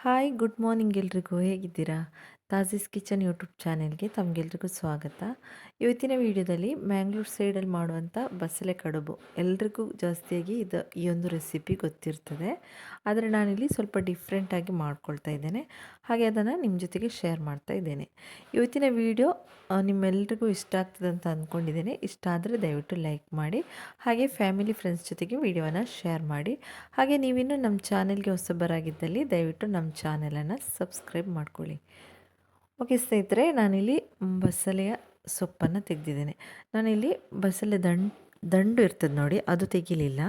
Hi good morning ಎಲ್ರಿಗೂ. ಹೇಗಿದ್ದೀರಾ? ತಾಜೀಸ್ kitchen YouTube ಚಾನೆಲ್ಗೆ ತಮಗೆಲ್ರಿಗೂ ಸ್ವಾಗತ. ಇವತ್ತಿನ ವಿಡಿಯೋದಲ್ಲಿ ಮ್ಯಾಂಗ್ಳೂರ್ ಸೈಡಲ್ಲಿ ಮಾಡುವಂಥ ಬಸಳೆ ಕಡುಬು. ಎಲ್ರಿಗೂ ಜಾಸ್ತಿಯಾಗಿ ಇದು ಈ ಒಂದು ರೆಸಿಪಿ ಗೊತ್ತಿರ್ತದೆ. ಆದರೆ ನಾನಿಲ್ಲಿ ಸ್ವಲ್ಪ ಡಿಫ್ರೆಂಟಾಗಿ ಮಾಡ್ಕೊಳ್ತಾ ಇದ್ದೇನೆ. ಹಾಗೆ ಅದನ್ನು ನಿಮ್ಮ ಜೊತೆಗೆ ಶೇರ್ ಮಾಡ್ತಾ ಇದ್ದೇನೆ. ಇವತ್ತಿನ ವಿಡಿಯೋ ನಿಮ್ಮೆಲ್ರಿಗೂ ಇಷ್ಟ ಆಗ್ತದೆ ಅಂತ ಅಂದ್ಕೊಂಡಿದ್ದೇನೆ. ಇಷ್ಟ ಆದರೆ ದಯವಿಟ್ಟು ಲೈಕ್ ಮಾಡಿ, ಹಾಗೆ ಫ್ಯಾಮಿಲಿ ಫ್ರೆಂಡ್ಸ್ ಜೊತೆಗೆ ವಿಡಿಯೋನ ಶೇರ್ ಮಾಡಿ. ಹಾಗೆ ನೀವಿನ್ನೂ ನಮ್ಮ ಚಾನೆಲ್ಗೆ ಹೊಸಬರಾಗಿದ್ದಲ್ಲಿ ದಯವಿಟ್ಟು ನಮ್ಮ ಚಾನೆಲನ್ನು ಸಬ್ಸ್ಕ್ರೈಬ್ ಮಾಡ್ಕೊಳ್ಳಿ. ಓಕೆ ಸ್ನೇಹಿತರೆ, ನಾನಿಲ್ಲಿ ಬಸಲೆಯ ಸೊಪ್ಪನ್ನು ತೆಗೆದಿದ್ದೇನೆ. ನಾನಿಲ್ಲಿ ಬಸಳೆ ದಂಡ್, ದಂಡು ಇರ್ತದೆ ನೋಡಿ, ಅದು ತೆಗಿಲಿಲ್ಲ.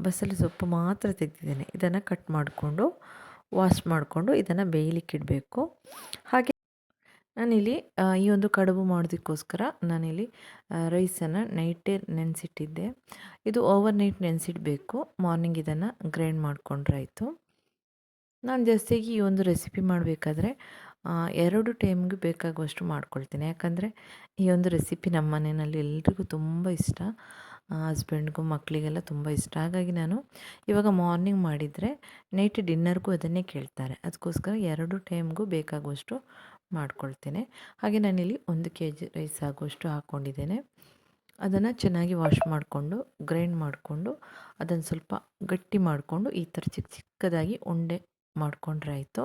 ಬಸಳೆ ಸೊಪ್ಪು ಮಾತ್ರ ತೆಗೆದಿದ್ದೇನೆ. ಇದನ್ನು ಕಟ್ ಮಾಡಿಕೊಂಡು ವಾಶ್ ಮಾಡಿಕೊಂಡು ಇದನ್ನು ಬೇಯಲಿಕ್ಕೆ ಇಡಬೇಕು. ಹಾಗೆ ನಾನಿಲ್ಲಿ ಈ ಒಂದು ಕಡುಬು ಮಾಡೋದಕ್ಕೋಸ್ಕರ ನಾನಿಲ್ಲಿ ರೈಸನ್ನು ನೈಟೇ ನೆನೆಸಿಟ್ಟಿದ್ದೆ. ಇದು ಓವರ್ ನೈಟ್ ನೆನೆಸಿಡಬೇಕು. ಮಾರ್ನಿಂಗ್ ಇದನ್ನು ಗ್ರೈಂಡ್ ಮಾಡಿಕೊಂಡ್ರಾಯಿತು ನಾನು ಜಾಸ್ತಿಯಾಗಿ ಈ ಒಂದು ರೆಸಿಪಿ ಮಾಡಬೇಕಾದ್ರೆ ಎರಡು ಟೈಮ್ಗೆ ಬೇಕಾಗುವಷ್ಟು ಮಾಡ್ಕೊಳ್ತೀನಿ. ಯಾಕಂದರೆ ಈ ಒಂದು ರೆಸಿಪಿ ನಮ್ಮ ಮನೆಯಲ್ಲಿ ಎಲ್ರಿಗೂ ತುಂಬ ಇಷ್ಟ. ಹಸ್ಬೆಂಡ್ಗೂ ಮಕ್ಕಳಿಗೆಲ್ಲ ತುಂಬ ಇಷ್ಟ. ಹಾಗಾಗಿ ನಾನು ಇವಾಗ ಮಾರ್ನಿಂಗ್ ಮಾಡಿದರೆ ನೈಟ್ ಡಿನ್ನರ್ಗೂ ಅದನ್ನೇ ಕೇಳ್ತಾರೆ. ಅದಕ್ಕೋಸ್ಕರ ಎರಡು ಟೈಮ್ಗೂ ಬೇಕಾಗುವಷ್ಟು ಮಾಡ್ಕೊಳ್ತೇನೆ. ಹಾಗೆ ನಾನಿಲ್ಲಿ ಒಂದು ಕೆ ಜಿ ರೈಸ್ ಆಗುವಷ್ಟು ಹಾಕ್ಕೊಂಡಿದ್ದೇನೆ ಅದನ್ನು ಚೆನ್ನಾಗಿ ವಾಶ್ ಮಾಡಿಕೊಂಡು, ಗ್ರೈಂಡ್ ಮಾಡಿಕೊಂಡು, ಅದನ್ನು ಸ್ವಲ್ಪ ಗಟ್ಟಿ ಮಾಡಿಕೊಂಡು, ಈ ಥರ ಚಿಕ್ಕ ಚಿಕ್ಕದಾಗಿ ಉಂಡೆ ಮಾಡಿಕೊಂಡ್ರೆ ಆಯಿತು.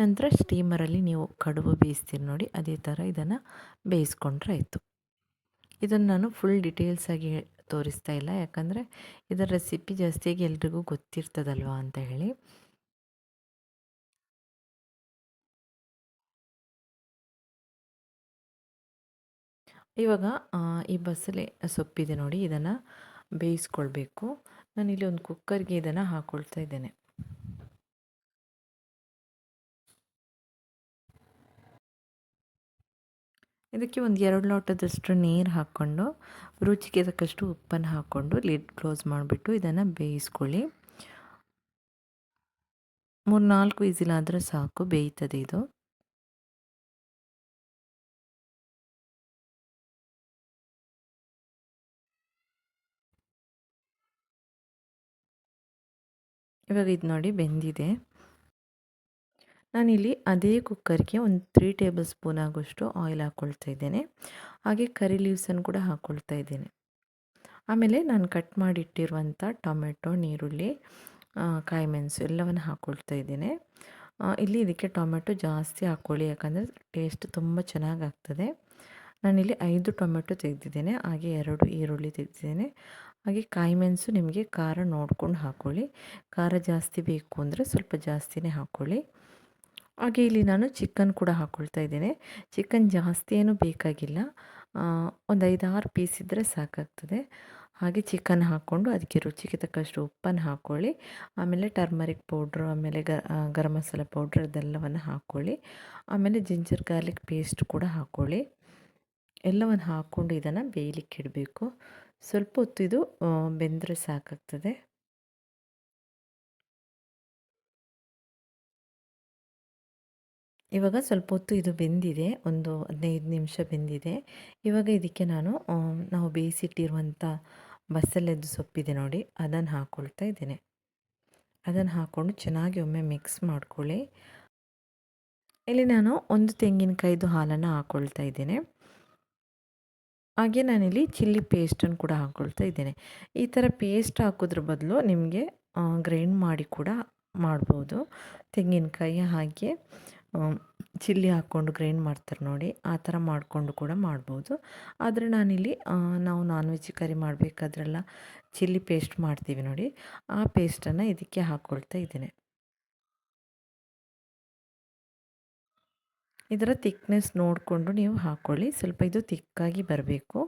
ನಂತರ ಸ್ಟೀಮರಲ್ಲಿ ನೀವು ಕಡುಬು ಬೇಯಿಸ್ತೀರಿ ನೋಡಿ, ಅದೇ ಥರ ಇದನ್ನು ಬೇಯಿಸ್ಕೊಂಡ್ರೆ ಆಯಿತು. ಇದನ್ನು ನಾನು ಫುಲ್ ಡೀಟೇಲ್ಸಾಗಿ ತೋರಿಸ್ತಾ ಇಲ್ಲ, ಯಾಕಂದರೆ ಇದರ ರೆಸಿಪಿ ಜಾಸ್ತಿಯಾಗಿ ಎಲ್ರಿಗೂ ಗೊತ್ತಿರ್ತದಲ್ವ ಅಂತ ಹೇಳಿ. ಇವಾಗ ಈ ಬಸಳೆ ಸೊಪ್ಪಿದೆ ನೋಡಿ, ಇದನ್ನು ಬೇಯಿಸ್ಕೊಳ್ಬೇಕು. ನಾನಿಲ್ಲಿ ಒಂದು ಕುಕ್ಕರ್ಗೆ ಇದನ್ನು ಹಾಕ್ಕೊಳ್ತಾ ಇದ್ದೇನೆ. ಇದಕ್ಕೆ ಒಂದು ಎರಡು ಲೋಟದಷ್ಟು ನೀರು ಹಾಕ್ಕೊಂಡು, ರುಚಿಗೆ ತಕ್ಕಷ್ಟು ಉಪ್ಪನ್ನು ಹಾಕ್ಕೊಂಡು ಲಿಡ್ ಕ್ಲೋಸ್ ಮಾಡಿಬಿಟ್ಟು ಇದನ್ನು ಬೇಯಿಸ್ಕೊಳ್ಳಿ. ಮೂರು ನಾಲ್ಕು ವಿಸಿಲಾದರೆ ಸಾಕು, ಬೇಯ್ತದೆ ಇದು. ಇವಾಗ ಇದು ನೋಡಿ ಬೆಂದಿದೆ. ನಾನಿಲ್ಲಿ ಅದೇ ಕುಕ್ಕರ್ಗೆ ಒಂದು ತ್ರೀ ಟೇಬಲ್ ಸ್ಪೂನ್ ಆಗೋಷ್ಟು ಆಯಿಲ್ ಹಾಕ್ಕೊಳ್ತಾ ಇದ್ದೇನೆ. ಹಾಗೆ ಕರಿ ಲೀವ್ಸನ್ನು ಕೂಡ ಹಾಕ್ಕೊಳ್ತಾ ಇದ್ದೇನೆ. ಆಮೇಲೆ ನಾನು ಕಟ್ ಮಾಡಿಟ್ಟಿರುವಂಥ ಟೊಮೆಟೊ ನೀರುಳ್ಳಿ ಕಾಯಿ ಮೆಣಸು ಎಲ್ಲವನ್ನು ಹಾಕ್ಕೊಳ್ತಾ ಇದ್ದೇನೆ. ಇಲ್ಲಿ ಇದಕ್ಕೆ ಟೊಮೆಟೊ ಜಾಸ್ತಿ ಹಾಕ್ಕೊಳ್ಳಿ ಯಾಕಂದರೆ ಟೇಸ್ಟ್ ತುಂಬ ಚೆನ್ನಾಗಿ ಆಗ್ತದೆ. ನಾನಿಲ್ಲಿ ಐದು ಟೊಮೆಟೊ ತೆಗೆದಿದ್ದೇನೆ, ಹಾಗೆ ಎರಡು ಈರುಳ್ಳಿ ತೆಗೆದಿದ್ದೇನೆ. ಹಾಗೆ ಕಾಯಿ ಮೆಣಸು ನಿಮಗೆ ಖಾರ ನೋಡ್ಕೊಂಡು ಹಾಕ್ಕೊಳ್ಳಿ ಖಾರ ಜಾಸ್ತಿ ಬೇಕು ಅಂದರೆ ಸ್ವಲ್ಪ ಜಾಸ್ತಿನೇ ಹಾಕ್ಕೊಳ್ಳಿ ಹಾಗೆ ಇಲ್ಲಿ ನಾನು ಚಿಕನ್ ಕೂಡ ಹಾಕ್ಕೊಳ್ತಾ ಇದ್ದೇನೆ. ಚಿಕನ್ ಜಾಸ್ತಿ ಏನೂ ಬೇಕಾಗಿಲ್ಲ. ಒಂದು ಐದಾರು ಪೀಸ್ ಇದ್ದರೆ ಸಾಕಾಗ್ತದೆ. ಹಾಗೆ ಚಿಕನ್ ಹಾಕ್ಕೊಂಡು ಅದಕ್ಕೆ ರುಚಿಗೆ ತಕ್ಕಷ್ಟು ಉಪ್ಪನ್ನು ಹಾಕ್ಕೊಳ್ಳಿ ಆಮೇಲೆ ಟರ್ಮರಿಕ್ ಪೌಡ್ರು ಆಮೇಲೆ ಗರಂ ಮಸಾಲ ಪೌಡ್ರ್ ಅದೆಲ್ಲವನ್ನು ಹಾಕ್ಕೊಳ್ಳಿ ಆಮೇಲೆ ಜಿಂಜರ್ ಗಾರ್ಲಿಕ್ ಪೇಸ್ಟ್ ಕೂಡ ಹಾಕ್ಕೊಳ್ಳಿ ಎಲ್ಲವನ್ನು ಹಾಕ್ಕೊಂಡು ಇದನ್ನು ಬೇಯಲಿಕ್ಕೆ ಇಡಬೇಕು. ಸ್ವಲ್ಪ ಹೊತ್ತು ಇದು ಬೆಂದರೆ ಸಾಕಾಗ್ತದೆ. ಇವಾಗ ಸ್ವಲ್ಪ ಹೊತ್ತು ಇದು ಬೆಂದಿದೆ, ಒಂದು ಹದಿನೈದು ನಿಮಿಷ ಬೆಂದಿದೆ. ಇವಾಗ ಇದಕ್ಕೆ ನಾನು ನಾವು ಬೇಯಿಸಿಟ್ಟಿರುವಂಥ ಬಸಳೆದ್ದು ಸೊಪ್ಪಿದೆ ನೋಡಿ, ಅದನ್ನು ಹಾಕ್ಕೊಳ್ತಾ ಇದ್ದೇನೆ. ಅದನ್ನು ಹಾಕ್ಕೊಂಡು ಚೆನ್ನಾಗಿ ಒಮ್ಮೆ ಮಿಕ್ಸ್ ಮಾಡ್ಕೊಳ್ಳಿ. ಇಲ್ಲಿ ನಾನು ಒಂದು ತೆಂಗಿನಕಾಯ್ದು ಹಾಲನ್ನು ಹಾಕ್ಕೊಳ್ತಾ ಇದ್ದೇನೆ. ಹಾಗೆ ನಾನಿಲ್ಲಿ ಚಿಲ್ಲಿ ಪೇಸ್ಟನ್ನು ಕೂಡ ಹಾಕ್ಕೊಳ್ತಾ ಇದ್ದೇನೆ. ಈ ಥರ ಪೇಸ್ಟ್ ಹಾಕೋದ್ರ ಬದಲು ನಿಮಗೆ ಗ್ರೈಂಡ್ ಮಾಡಿ ಕೂಡ ಮಾಡ್ಬೋದು. ತೆಂಗಿನಕಾಯಿ ಹಾಗೆ. ಚಿಲ್ಲಿ ಹಾಕ್ಕೊಂಡು ಗ್ರೈಂಡ್ ಮಾಡ್ತಾರೆ ನೋಡಿ. ಆ ಥರ ಮಾಡಿಕೊಂಡು ಕೂಡ ಮಾಡ್ಬೋದು. ಆದರೆ ನಾನಿಲ್ಲಿ ನಾವು ನಾನ್ ವೆಜ್ ಕರಿ ಮಾಡಬೇಕಾದ್ರೆಲ್ಲ ಚಿಲ್ಲಿ ಪೇಸ್ಟ್ ಮಾಡ್ತೀವಿ ನೋಡಿ. ಆ ಪೇಸ್ಟನ್ನು ಇದಕ್ಕೆ ಹಾಕ್ಕೊಳ್ತಾ ಇದ್ದೇನೆ. ಇದರ ತಿಕ್ನೆಸ್ ನೋಡಿಕೊಂಡು ನೀವು ಹಾಕ್ಕೊಳ್ಳಿ ಸ್ವಲ್ಪ ಇದು ತಿಕ್ಕಾಗಿ ಬರಬೇಕು.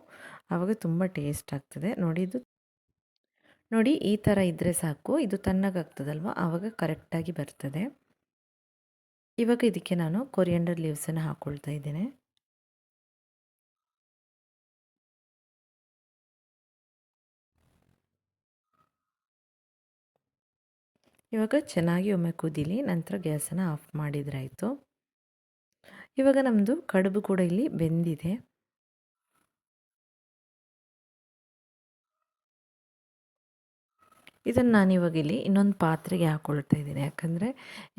ಆವಾಗ ತುಂಬ ಟೇಸ್ಟ್ ಆಗ್ತದೆ. ನೋಡಿ ಇದು, ನೋಡಿ ಈ ಥರ ಇದ್ದರೆ ಸಾಕು. ಇದು ತಣ್ಣಗಾಗ್ತದಲ್ವ? ಆವಾಗ ಕರೆಕ್ಟಾಗಿ ಬರ್ತದೆ. ಇವಾಗ ಇದಕ್ಕೆ ನಾನು ಕೊರಿಯಂಡರ್ ಲೀವ್ಸನ್ನು ಹಾಕ್ಕೊಳ್ತಾ ಇದ್ದೇನೆ. ಇವಾಗ ಚೆನ್ನಾಗಿ ಒಮ್ಮೆ ಕುದೀಲಿ, ನಂತರ ಗ್ಯಾಸನ್ನು ಆಫ್ ಮಾಡಿದ್ರಾಯಿತು ಇವಾಗ ನಮ್ಮದು ಕಡುಬು ಕೂಡ ಇಲ್ಲಿ ಬೆಂದಿದೆ. ಇದನ್ನು ನಾನಿವಾಗ ಇಲ್ಲಿ ಇನ್ನೊಂದು ಪಾತ್ರೆಗೆ ಹಾಕ್ಕೊಳ್ತಾ ಇದ್ದೀನಿ. ಯಾಕಂದರೆ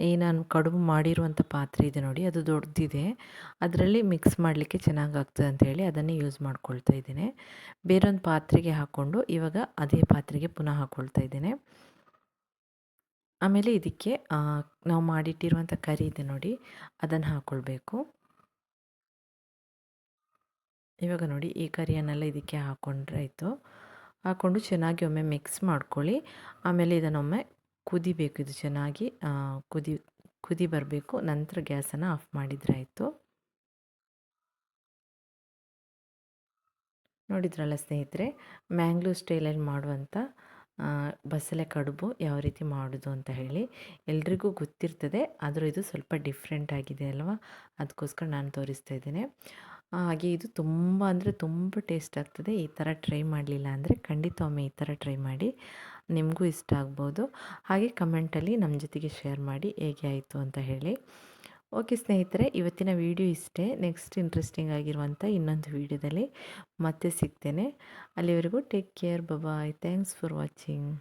ಈ ನಾನು ಕಡುಬು ಮಾಡಿರುವಂಥ ಪಾತ್ರೆ ಇದೆ ನೋಡಿ, ಅದು ದೊಡ್ಡದಿದೆ ಅದರಲ್ಲಿ ಮಿಕ್ಸ್ ಮಾಡಲಿಕ್ಕೆ ಚೆನ್ನಾಗಾಗ್ತದೆ ಅಂತ ಹೇಳಿ ಅದನ್ನೇ ಯೂಸ್ ಮಾಡ್ಕೊಳ್ತಾ ಇದ್ದೀನಿ. ಬೇರೊಂದು ಪಾತ್ರೆಗೆ ಹಾಕ್ಕೊಂಡು ಇವಾಗ ಅದೇ ಪಾತ್ರೆಗೆ ಪುನಃ ಹಾಕ್ಕೊಳ್ತಾ ಇದ್ದೇನೆ. ಆಮೇಲೆ ಇದಕ್ಕೆ ನಾವು ಮಾಡಿಟ್ಟಿರುವಂಥ ಕರಿ ಇದೆ ನೋಡಿ, ಅದನ್ನು ಹಾಕ್ಕೊಳ್ಬೇಕು ಇವಾಗ ನೋಡಿ, ಈ ಕರಿಯನ್ನೆಲ್ಲ ಇದಕ್ಕೆ ಹಾಕ್ಕೊಂಡ್ರೆ ಆಯಿತು ಹಾಕ್ಕೊಂಡು ಚೆನ್ನಾಗಿ ಒಮ್ಮೆ ಮಿಕ್ಸ್ ಮಾಡ್ಕೊಳ್ಳಿ. ಆಮೇಲೆ ಇದನ್ನೊಮ್ಮೆ ಕುದಿಬೇಕು. ಇದು ಚೆನ್ನಾಗಿ ಕುದಿ ಕುದಿ ಬರಬೇಕು. ನಂತರ ಗ್ಯಾಸನ್ನು ಆಫ್ ಮಾಡಿದರೆ ಆಯಿತು. ನೋಡಿದ್ರಲ್ಲ ಸ್ನೇಹಿತರೆ ಮ್ಯಾಂಗ್ಳೂರ್ ಸ್ಟೈಲಲ್ಲಿ ಮಾಡುವಂಥ ಬಸಳೆ ಕಡುಬು ಯಾವ ರೀತಿ ಮಾಡೋದು ಅಂತ ಹೇಳಿ ಎಲ್ರಿಗೂ ಗೊತ್ತಿರ್ತದೆ. ಆದರೂ ಇದು ಸ್ವಲ್ಪ ಡಿಫ್ರೆಂಟ್ ಆಗಿದೆ ಅಲ್ವಾ? ಅದಕ್ಕೋಸ್ಕರ ನಾನು ತೋರಿಸ್ತಾ ಇದ್ದೇನೆ. ಹಾಗೆ ಇದು ತುಂಬ ಅಂದರೆ ತುಂಬ ಟೇಸ್ಟ್ ಆಗ್ತದೆ. ಈ ಥರ ಟ್ರೈ ಮಾಡಲಿಲ್ಲ ಅಂದರೆ ಖಂಡಿತ ಒಮ್ಮೆ ಈ ಥರ ಟ್ರೈ ಮಾಡಿ. ನಿಮಗೂ ಇಷ್ಟ ಆಗ್ಬೋದು. ಹಾಗೆ ಕಮೆಂಟಲ್ಲಿ ನಮ್ಮ ಜೊತೆಗೆ ಶೇರ್ ಮಾಡಿ ಹೇಗೆ ಆಯಿತು ಅಂತ ಹೇಳಿ. ಓಕೆ ಸ್ನೇಹಿತರೆ, ಇವತ್ತಿನ ವಿಡಿಯೋ ಇಷ್ಟೇ. ನೆಕ್ಸ್ಟ್ ಇಂಟ್ರೆಸ್ಟಿಂಗ್ ಆಗಿರುವಂಥ ಇನ್ನೊಂದು ವೀಡಿಯೋದಲ್ಲಿ ಮತ್ತೆ ಸಿಗ್ತೇನೆ. ಅಲ್ಲಿವರೆಗೂ take care bye bye thanks for watching